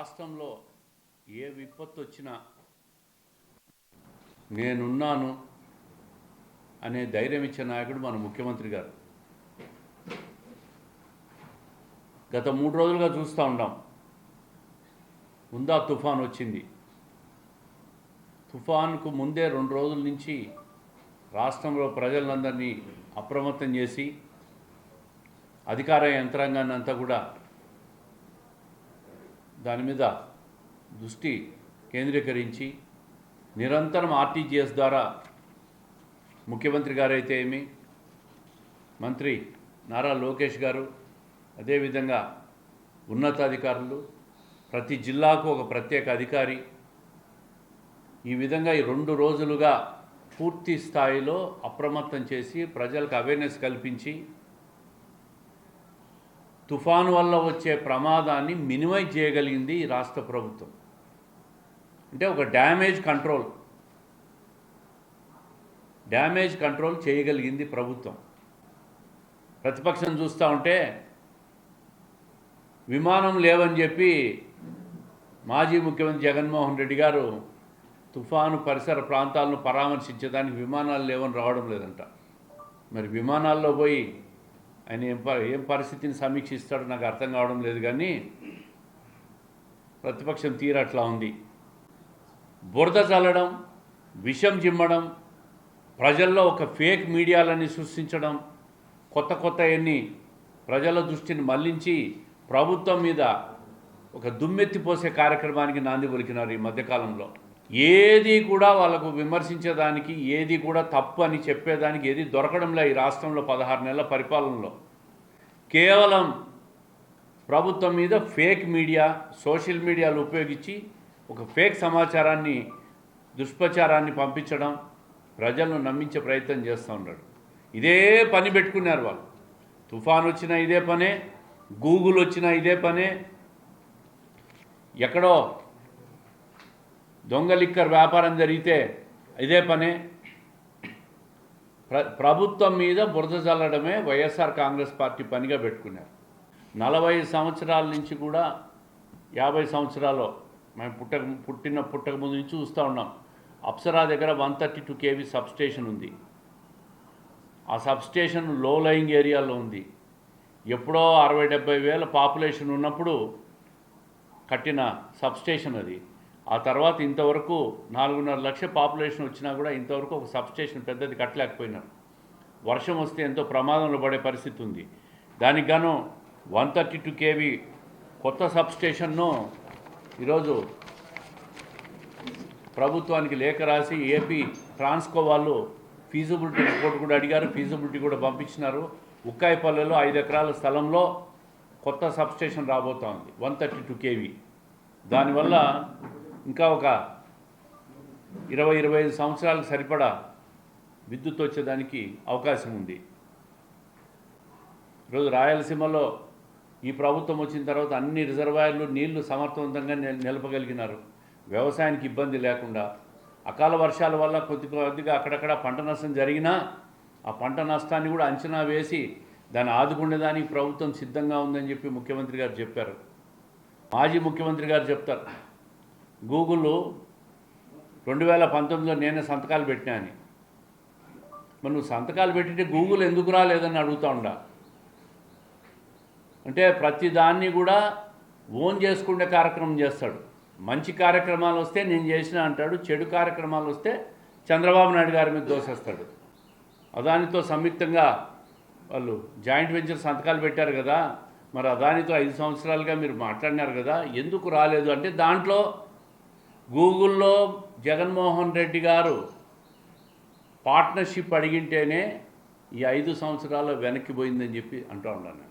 రాష్ట్రంలో ఏ విపత్తు వచ్చినా నేనున్నాను అనే ధైర్యం ఇచ్చే నాయకుడు మన ముఖ్యమంత్రి గారు. గత మూడు రోజులుగా చూస్తూ ఉన్నాం ముందా తుఫాన్ వచ్చింది. తుఫాన్కు ముందే రెండు రోజుల నుంచి రాష్ట్రంలో ప్రజలందరినీ అప్రమత్తం చేసి అధికార యంత్రాంగాన్ని అంతా కూడా దాని మీద దృష్టి కేంద్రీకరించి నిరంతరం ఆర్టీజీఎస్ ద్వారా ముఖ్యమంత్రి గారైతే ఏమి? మంత్రి నారా లోకేష్ గారు అదేవిధంగా ఉన్నతాధికారులు ప్రతి జిల్లాకు ఒక ప్రత్యేక అధికారి. ఈ విధంగా ఈ రెండు రోజులుగా పూర్తి స్థాయిలో అప్రమత్తం చేసి ప్రజలకు అవేర్నెస్ కల్పించి తుఫాను వల్ల వచ్చే ప్రమాదాన్ని మినిమైజ్ చేయగలిగింది ఈ రాష్ట్ర ప్రభుత్వం. అంటే ఒక డ్యామేజ్ కంట్రోల్. డ్యామేజ్ కంట్రోల్ చేయగలిగింది ప్రభుత్వం. ప్రతిపక్షం చూస్తూ ఉంటే విమానం లేవని చెప్పి మాజీ ముఖ్యమంత్రి జగన్మోహన్ రెడ్డి గారు తుఫాను పరిసర ప్రాంతాలను పరామర్శించడానికి విమానాలు లేవని రావడం లేదంట. మరి విమానాల్లో పోయి ఆయన ఏం ఏం పరిస్థితిని సమీక్షిస్తాడో నాకు అర్థం కావడం లేదు కానీ ప్రతిపక్షం తీరట్లా అట్లా ఉంది. బురద చల్లడం విషం చిమ్మడం ప్రజల్లో ఒక ఫేక్ మీడియాలని సృష్టించడం కొత్త కొత్త ఎన్ని ప్రజల దృష్టిని మళ్ళించి ప్రభుత్వం మీద ఒక దుమ్మెత్తిపోసే కార్యక్రమానికి నాంది పలికినారు ఈ మధ్యకాలంలో. ఏది కూడా వాళ్ళకు విమర్శించేదానికి ఏది కూడా తప్పు అని చెప్పేదానికి ఏది దొరకడంలే ఈ రాష్ట్రంలో పదహారు నెలల పరిపాలనలో. కేవలం ప్రభుత్వం మీద ఫేక్ మీడియా సోషల్ మీడియాలు ఉపయోగించి ఒక ఫేక్ సమాచారాన్ని దుష్ప్రచారాన్ని పంపించడం ప్రజలను నమ్మించే ప్రయత్నం చేస్తూ ఉన్నాడు. ఇదే పని పెట్టుకున్నారు వాళ్ళు. తుఫాన్ వచ్చినా ఇదే పనే గూగుల్ వచ్చినా ఇదే పనే ఎక్కడో దొంగ లిక్కర్ వ్యాపారం జరిగితే ఇదే పనే. ప్ర ప్రభుత్వం మీద బురద చల్లడమే వైఎస్ఆర్ కాంగ్రెస్ పార్టీ పనిగా పెట్టుకున్నారు. నలభై సంవత్సరాల నుంచి కూడా యాభై సంవత్సరాలు మేము పుట్టక పుట్టిన పుట్టక ముందు నుంచి చూస్తూ ఉన్నాం. అప్సరా దగ్గర one thirty two KV substation ఉంది. ఆ సబ్స్టేషన్లో లయింగ్ ఏరియాలో ఉంది. ఎప్పుడో అరవై డెబ్బై వేల పాపులేషన్ ఉన్నప్పుడు కట్టిన సబ్స్టేషన్ అది. ఆ తర్వాత ఇంతవరకు నాలుగున్నర లక్ష పాపులేషన్ వచ్చినా కూడా ఇంతవరకు ఒక సబ్స్టేషన్ పెద్దది కట్టలేకపోయినారు. వర్షం వస్తే ఎంతో ప్రమాదంలో పడే పరిస్థితి ఉంది. దానికి గాను వన్ థర్టీ టూ కేవీ కొత్త సబ్స్టేషన్ను ఈరోజు ప్రభుత్వానికి లేఖ రాసి ఏపీ ట్రాన్స్కో వాళ్ళు ఫీజిబిలిటీ రిపోర్ట్ కూడా అడిగారు. ఫీజిబిలిటీ కూడా పంపించినారు. ఉక్కాయిపల్లెలో ఐదు ఎకరాల స్థలంలో కొత్త సబ్స్టేషన్ రాబోతోంది వన్ థర్టీ టూ కేవీ. దానివల్ల ఇంకా ఒక ఇరవై ఇరవై ఐదు సంవత్సరాలకు సరిపడా విద్యుత్ వచ్చేదానికి అవకాశం ఉంది. ఈరోజు రాయలసీమలో ఈ ప్రభుత్వం వచ్చిన తర్వాత అన్ని రిజర్వాయర్లు నీళ్ళు సమర్థవంతంగా నిలపగలిగినారు. వ్యవసాయానికి ఇబ్బంది లేకుండా. అకాల వర్షాల వల్ల కొద్ది కొద్దిగా అక్కడక్కడ పంట నష్టం జరిగినా ఆ పంట నష్టాన్ని కూడా అంచనా వేసి దాన్ని ఆదుకునేదానికి ప్రభుత్వం సిద్ధంగా ఉందని చెప్పి ముఖ్యమంత్రి గారు చెప్పారు. మాజీ ముఖ్యమంత్రి గారు చెప్తారు. గూగుల్ రెండు వేల పంతొమ్మిదిలో నేనే సంతకాలు పెట్టినా అని. మరి నువ్వు సంతకాలు పెట్టింటే గూగుల్ ఎందుకు రాలేదని అడుగుతా ఉండా. అంటే ప్రతి దాన్ని కూడా ఓన్ చేసుకునే కార్యక్రమం చేస్తాడు. మంచి కార్యక్రమాలు వస్తే నేను చేసిన అంటాడు చెడు కార్యక్రమాలు వస్తే చంద్రబాబు నాయుడు గారి మీద దోసేస్తాడు. అదానితో సంయుక్తంగా వాళ్ళు జాయింట్ వెంచర్ సంతకాలు పెట్టారు కదా మరి అదానితో ఐదు సంవత్సరాలుగా మీరు మాట్లాడినారు కదా ఎందుకు రాలేదు? అంటే దాంట్లో గూగుల్లో జగన్మోహన్ రెడ్డి గారు పార్ట్నర్షిప్ అడిగింటేనే ఈ ఐదు సంవత్సరాలు వెనక్కి పోయిందని చెప్పి అంటూ ఉన్నాను